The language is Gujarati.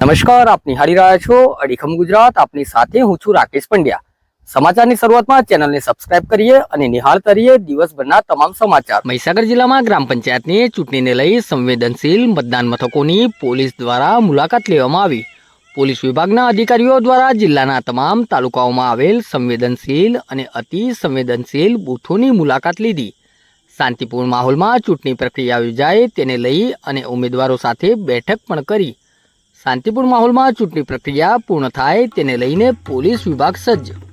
નમસ્કાર આપ નિહાળી રહ્યા છો અડીખમ ગુજરાત. આપની સાથે હું છું રાકેશ પંડ્યા. સમાચારની શરૂઆતમાં ચેનલને સબસ્ક્રાઇબ કરીએ અને નિહાળતા રહીએ દિવસભરના તમામ સમાચાર. મહીસાગર જિલ્લામાં ગ્રામ પંચાયતની ચૂંટણીને લઈ સંવેદનશીલ મતદાન મથકોની પોલીસ દ્વારા મુલાકાત લેવામાં આવી. પોલીસ વિભાગના અધિકારીઓ દ્વારા જિલ્લાના તમામ તાલુકાઓમાં આવેલ સંવેદનશીલ અને અતિ સંવેદનશીલ બૂથોની મુલાકાત લીધી. શાંતિપૂર્ણ માહોલમાં ચૂંટણી પ્રક્રિયા યોજાય તેને લઈ અને ઉમેદવારો સાથે બેઠક પણ કરી. શાંતિપૂર્ણ માહોલમાં ચૂંટણી પ્રક્રિયા પૂર્ણ થાય તેને લઈને પોલીસ વિભાગ સજ્જ.